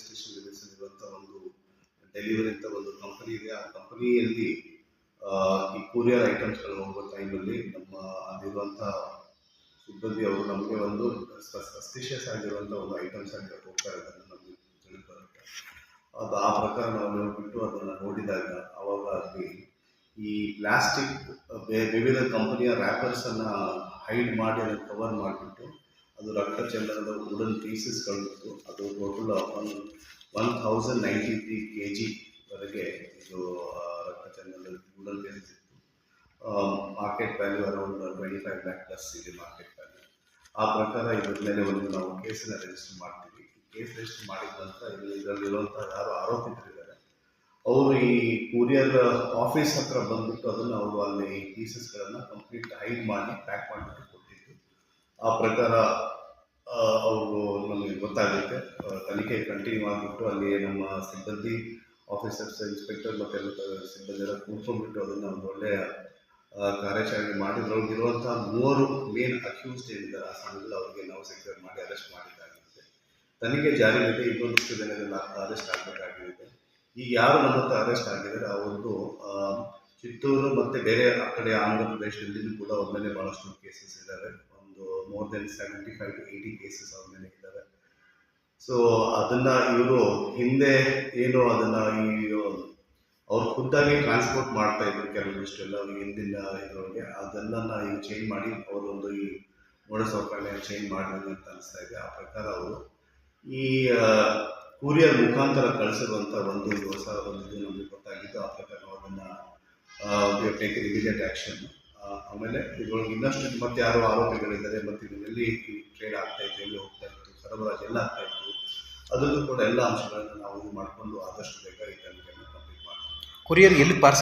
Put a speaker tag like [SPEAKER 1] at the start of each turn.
[SPEAKER 1] Station limits ಇರುವಂಥ ಒಂದು delivery ಅಂತ ಒಂದು ಕಂಪನಿ ಇದೆ. ಆ ಕಂಪನಿಯಲ್ಲಿ ಈ ಕೂರಿಯರ್ ಐಟಮ್ಸ್ಗಳು ಹೋಗೋ ಟೈಮಲ್ಲಿ ನಮ್ಮ ಅಲ್ಲಿರುವಂಥ ಸಿಬ್ಬಂದಿ ಅವರು ನಮಗೆ ಒಂದು ಸಸ್ಪಿಷಿಯಸ್ ಆಗಿರುವಂಥ ಒಂದು ಐಟಮ್ಸ್ ಆಗಿ ಹೋಗ್ತಾ ಇದ್ದಾರೆ ನಮಗೆ ತಿಳಿದು ಬರುತ್ತೆ ಅದು ಆ ಪ್ರಕಾರ ನಾವು ನೋಡಿಬಿಟ್ಟು ಅದನ್ನು ನೋಡಿದಾಗ ಅವಾಗ ಅಲ್ಲಿ ಈ ಪ್ಲಾಸ್ಟಿಕ್ ವಿವಿಧ ಕಂಪನಿಯ ರ್ಯಾಪರ್ಸನ್ನು ಹೈಡ್ ಮಾಡಿ ಅದನ್ನು ಕವರ್ ಮಾಡಿಬಿಟ್ಟು ಅದು ರಕ್ತ ಚಂದನದ ವುಡನ್ ಪೀಸಸ್ಗಳಿತ್ತು ಅದು total one one thousand ninety three K ಜಿವರೆಗೆ ಇದು ಆ, ರಕ್ತ ಚಂದನದ ವುಡನ್ ಪೀಸಸ್ ಇತ್ತು. Market value around twenty five lakh plus ಇದೆ ಮಾರ್ಕೆಟ್ ವ್ಯಾಲ್ಯೂ ಆ ಪ್ರಕಾರ ಇದ್ರ ಮೇಲೆ ಒಂದು ನಾವು ಕೇಸನ್ನು ರಿಜಿಸ್ಟರ್ ಮಾಡ್ತೀವಿ. ಕೇಸ್ ರಿಜಿಸ್ಟರ್ ಮಾಡಿದ ನಂತರ ಇಲ್ಲಿ ಇದರಲ್ಲಿರುವಂಥ ಯಾರು ಆರೋಪಿತರಿದ್ದಾರೆ ಅವರು ಈ ಕೂರಿಯರ್ ಆಫೀಸ್ ಹತ್ರ ಬಂದ್ಬಿಟ್ಟು ಅದನ್ನು ಅವರು ಅಲ್ಲಿ ಪೀಸಸ್ಗಳನ್ನು ಕಂಪ್ಲೀಟ್ ಹೈಡ್ ಮಾಡಿ ಪ್ಯಾಕ್ ಮಾಡಿಬಿಟ್ಟು ಕೊಟ್ಟಿದ್ದು. ಆ ಪ್ರಕಾರ ಅವರು ನಮಗೆ ಗೊತ್ತಾಗುತ್ತೆ. ತನಿಖೆ ಕಂಟಿನ್ಯೂ ಆಗಿಬಿಟ್ಟು ಅಲ್ಲಿ ನಮ್ಮ ಸಿಬ್ಬಂದಿ ಆಫೀಸರ್ಸ್ ಇನ್ಸ್ಪೆಕ್ಟರ್ ಮತ್ತು ಎಲ್ಲ ಸಿಬ್ಬಂದಿ ಎಲ್ಲ ಕೂತ್ಕೊಂಡ್ಬಿಟ್ಟು ಅದನ್ನು ಒಂದು ಒಳ್ಳೆಯ ಕಾರ್ಯಾಚರಣೆ ಮಾಡಿದ್ರೊಳಗೆ ಇರುವಂಥ ಮೂವರು ಮೇನ್ ಅಕ್ಯೂಸ್ಡ್ ಏನಿದ್ದಾರೆ, ಆ ಸ್ಥಾನದಲ್ಲಿ ಅವರಿಗೆ ನಾವು ಸೆಕ್ಯೂರ್ ಮಾಡಿ ಅರೆಸ್ಟ್ ಮಾಡಿದ್ದಾಗಿದೆ ತನಿಖೆ ಜಾರಿ ಜಾರಿಯಲ್ಲಿದೆ ಇನ್ನೊಂದಿಷ್ಟು ದಿನದಲ್ಲಿ ಅರೆಸ್ಟ್ ಆಗಬೇಕಾಗಿರುತ್ತೆ. ಈಗ ಯಾರು ನಮ್ಮ ಹತ್ರ ಅರೆಸ್ಟ್ ಆಗಿದ್ದಾರೆ ಅವ್ರದ್ದು ಚಿತ್ತೂರು ಮತ್ತು ಬೇರೆ ಆ ಕಡೆ ಆಂಧ್ರ ಪ್ರದೇಶದಲ್ಲಿ ಕೂಡ ಅವ್ರ ಭಾಳಷ್ಟು ಕೇಸಸ್ ಇದ್ದಾವೆ more than seventy five to eighty cases ಅವ್ರ ಮೇಲೆ ಇದ್ದಾವೆ. ಸೊ ಅದನ್ನು ಇವರು ಹಿಂದೆ ಏನು ಅದನ್ನು ಈ ಅವ್ರು ಖುದ್ದಾಗಿ ಟ್ರಾನ್ಸ್ಪೋರ್ಟ್ ಮಾಡ್ತಾ ಇದ್ರು ಕೆಲವೊಂದಿಷ್ಟು ಎಲ್ಲ ಹಿಂದಿನ ಇದರೊಳಗೆ. ಅದೆಲ್ಲ ಈಗ ಚೇಂಜ್ ಮಾಡಿ ಅವರೊಂದು ಈ ಮೋಡ ಸೌಕರ್ಯ ಚೇಂಜ್ ಮಾಡಿದ್ರು ಅಂತ ಅನಿಸ್ತಾ ಇದೆ. ಆ ಪ್ರಕಾರ ಅವರು ಈ ಕೂರಿಯರ್ ಮುಖಾಂತರ ಕಳಿಸಿರುವಂಥ ಒಂದು ಹೊಸ ಒಂದು ಇದು ನಮಗೆ ಗೊತ್ತಾಗಿದ್ದು, ಆ ಪ್ರಕಾರ ಅದನ್ನು ಇಮಿಡಿಯೇಟ್ ಆ್ಯಕ್ಷನ್ ಆಮೇಲೆ ಇದ್ರೊಳಗೆ ಇನ್ನಷ್ಟು ಮತ್ತೆ ಯಾರು ಆರೋಪಿಗಳಿದ್ದಾರೆ ಮತ್ತೆ ಇದರಲ್ಲಿ ಟ್ರೇಡ್ ಆಗ್ತಾ ಇತ್ತು ಎಲ್ಲಿ ಹೋಗ್ತಾ ಇತ್ತು ಸರಬರಾಜು ಎಲ್ಲ ಆಗ್ತಾ ಇತ್ತು, ಅದರಲ್ಲೂ ಕೂಡ ಎಲ್ಲ ಅಂಶಗಳನ್ನು ನಾವು ಇದು ಮಾಡಿಕೊಂಡು ಆದಷ್ಟು ಬೇಗ ಈ ತನಿಖೆಯನ್ನು ಕಂಪ್ಲೀಟ್ ಮಾಡ್ತೀವಿ.
[SPEAKER 2] ಕೊರಿಯರ್ ಎಲ್ಲಿ ಪಾರ್ಸಲ್